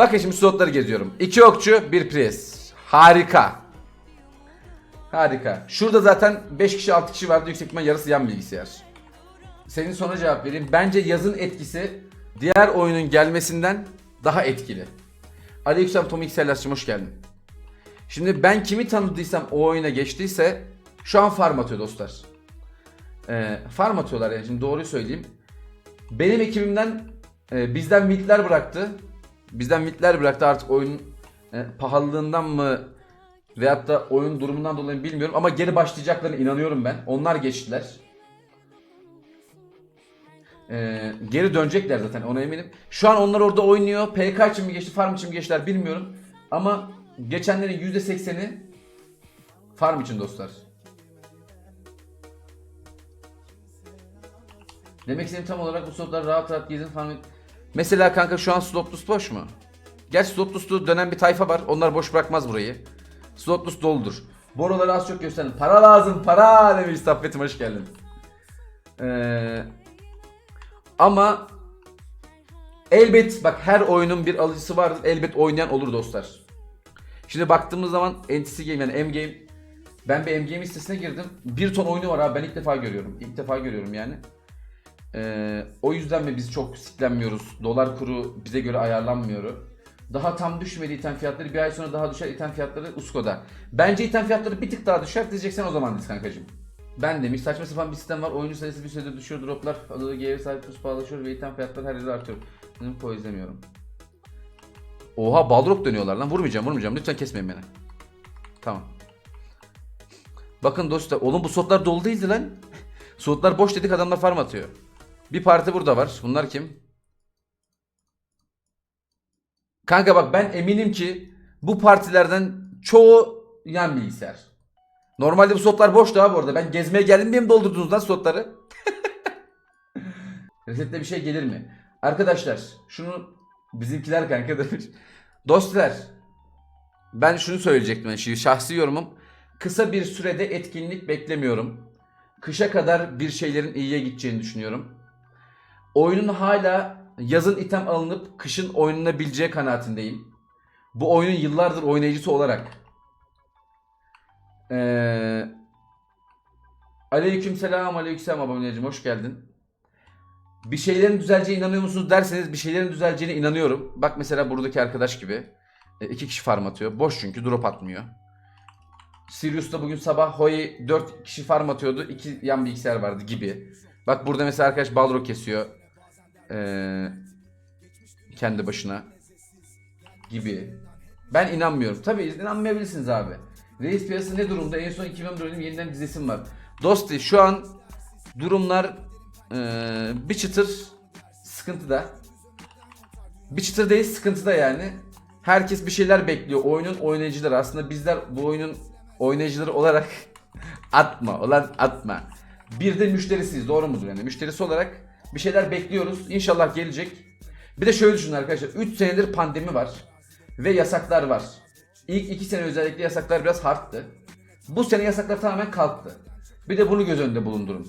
Bakın şimdi slotları geziyorum. 2 okçu, 1 pres. Harika. Harika. Şurada zaten 5 kişi 6 kişi vardı. Yüksek ihtimal yarısı yan bilgisayar. Senin sonra cevap vereyim. Bence yazın etkisi diğer oyunun gelmesinden daha etkili. Aleykümselam Tom Xelas'cığım hoş geldin. Şimdi ben kimi tanıdıysam o oyuna geçtiyse şu an farm atıyor dostlar. Ee, farm atıyorlar yani şimdi doğruyu söyleyeyim. Benim ekibimden e, bizden midler bıraktı. Bizden midler bıraktı artık oyun e, pahalılığından mı veyahut da oyun durumundan dolayı bilmiyorum ama geri başlayacaklarına inanıyorum ben. Onlar geçtiler. Ee, geri dönecekler zaten ona eminim. Şu an onlar orada oynuyor. PK için mi geçti, farm için mi geçtiler bilmiyorum. Ama geçenlerin %80'i farm için dostlar. Demek istediğim tam olarak bu slotlar rahat rahat gezin falan. Mesela kanka şu an slotlus boş mu? Gerçi slotlus'lu dönen bir tayfa var. Onlar boş bırakmaz burayı. Slotlus doludur. Boruları az çok gösterin. Para lazım para demiş Saffet'im hoş geldin. Ee, ama elbet bak her oyunun bir alıcısı vardır. Elbet oynayan olur dostlar. Şimdi baktığımız zaman NTC Game yani M-Game ben bir M-Game sitesine girdim. Bir ton oyunu var abi ben ilk defa görüyorum. İlk defa görüyorum yani. Ee, o yüzden mi biz çok siklenmiyoruz? Dolar kuru bize göre ayarlanmıyor. Daha tam düşmedi item fiyatları. Bir ay sonra daha düşer item fiyatları Usko'da. Bence item fiyatları bir tık daha düşer diyeceksen o zaman diz kankacım. Ben demiş saçma sapan bir sistem var. Oyuncu sayısı bir süredir düşüyor. Droplar alıyor. Geri sahip pus pahalaşıyor ve item fiyatları her yerde artıyor. Benim po izlemiyorum. Oha Balrog dönüyorlar lan. Vurmayacağım vurmayacağım. Lütfen kesmeyin beni. Tamam. Bakın dostlar. Oğlum bu slotlar dolu değildi lan. Slotlar boş dedik adamlar farm atıyor. Bir parti burada var. Bunlar kim? Kanka bak ben eminim ki bu partilerden çoğu yan bilgisayar. Normalde bu slotlar boştu abi orada. Ben gezmeye geldim diye mi doldurdunuz lan slotları? Resette bir şey gelir mi? Arkadaşlar şunu bizimkiler kanka demiş. Dostlar ben şunu söyleyecektim. Şimdi şahsi yorumum. Kısa bir sürede etkinlik beklemiyorum. Kışa kadar bir şeylerin iyiye gideceğini düşünüyorum. Oyunun hala yazın item alınıp kışın oynanabileceği kanaatindeyim. Bu oyunun yıllardır oynayıcısı olarak. Ee, aleyküm selam aleyküm abonecim hoş geldin. Bir şeylerin düzeleceğine inanıyor musunuz derseniz bir şeylerin düzeleceğine inanıyorum. Bak mesela buradaki arkadaş gibi. E, iki kişi farm atıyor. Boş çünkü drop atmıyor. Sirius'ta bugün sabah Hoi 4 kişi farm atıyordu. 2 yan bilgisayar vardı gibi. Bak burada mesela arkadaş Balrog kesiyor. Ee, kendi başına. Gibi. Ben inanmıyorum. Tabii inanmayabilirsiniz abi. Reis piyasası ne durumda? En son 2014'ün yeniden dizesim var. Dosti şu an durumlar ee, bir çıtır sıkıntıda. Bir çıtır değil sıkıntıda yani. Herkes bir şeyler bekliyor. Oyunun oynayıcıları aslında bizler bu oyunun oynayıcıları olarak atma olan atma. Bir de müşterisiyiz doğru mudur yani? Müşterisi olarak bir şeyler bekliyoruz. İnşallah gelecek. Bir de şöyle düşünün arkadaşlar. 3 senedir pandemi var. Ve yasaklar var. İlk 2 sene özellikle yasaklar biraz hardtı. Bu sene yasaklar tamamen kalktı. Bir de bunu göz önünde bulundurun.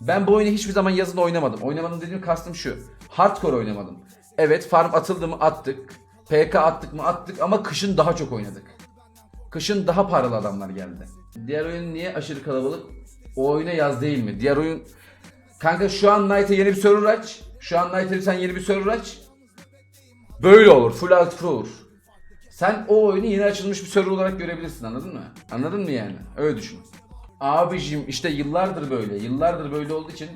Ben bu oyunu hiçbir zaman yazın oynamadım. Oynamadım dediğim kastım şu. Hardcore oynamadım. Evet farm atıldı mı attık. PK attık mı attık ama kışın daha çok oynadık. Kışın daha paralı adamlar geldi. Diğer oyun niye aşırı kalabalık? O oyuna yaz değil mi? Diğer oyun... Kanka şu an Knight'e yeni bir server aç. Şu an Knight'e sen yeni bir server aç. Böyle olur. Full alt pro olur. Sen o oyunu yeni açılmış bir server olarak görebilirsin anladın mı? Anladın mı yani? Öyle düşün. Abicim işte yıllardır böyle. Yıllardır böyle olduğu için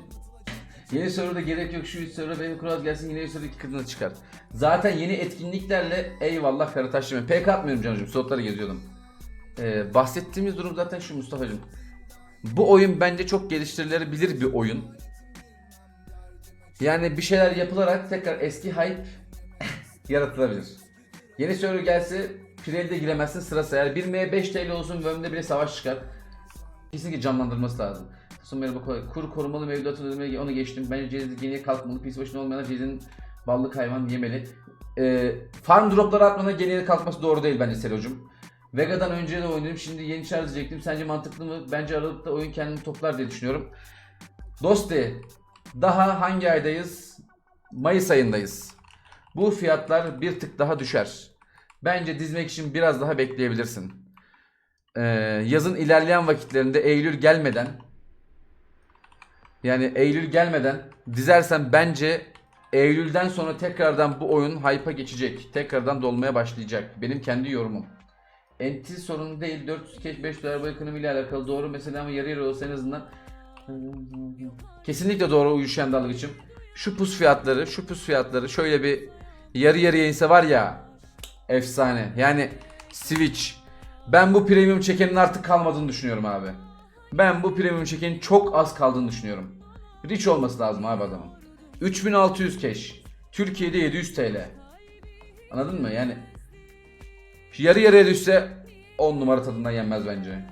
Yeni serverda gerek yok şu server benim kuraz gelsin yine server iki kadına çıkar. Zaten yeni etkinliklerle eyvallah Karataş'cığım. PK atmıyorum canım slotları geziyordum. Ee, bahsettiğimiz durum zaten şu Mustafa'cığım. Bu oyun bence çok geliştirilebilir bir oyun. Yani bir şeyler yapılarak tekrar eski hype yaratılabilir. Yeni server gelse Pirelli'de giremezsin sırası eğer 1M5 TL olsun bölümde bile savaş çıkar. Kesinlikle canlandırması lazım. Son merhaba. Kur korumalı mevduatını ödemeye onu geçtim. Bence cezid yeniye kalkmalı. Pis başına olmayanlar cezidin ballık hayvan yemeli. Ee, farm dropları atmana geriye kalkması doğru değil bence Selo'cum. Vega'dan önce de oynadım. Şimdi yeni şarj edecektim. Sence mantıklı mı? Bence Aralık'ta oyun kendini toplar diye düşünüyorum. Dosti, daha hangi aydayız? Mayıs ayındayız. Bu fiyatlar bir tık daha düşer. Bence dizmek için biraz daha bekleyebilirsin. Ee, yazın ilerleyen vakitlerinde Eylül gelmeden yani Eylül gelmeden dizersen bence Eylül'den sonra tekrardan bu oyun hype'a geçecek. Tekrardan dolmaya başlayacak. Benim kendi yorumum. NT sorunu değil. 400 keş 5 dolar bu ekonomiyle alakalı doğru mesela ama yarı yarı olsa en azından Kesinlikle doğru uyuşayan dalgıçım. Şu pus fiyatları, şu pus fiyatları şöyle bir yarı yarıya inse var ya efsane. Yani Switch. Ben bu premium çekenin artık kalmadığını düşünüyorum abi. Ben bu premium çekenin çok az kaldığını düşünüyorum. Rich olması lazım abi adamın. 3600 cash. Türkiye'de 700 TL. Anladın mı? Yani yarı yarıya düşse 10 numara tadından yenmez bence.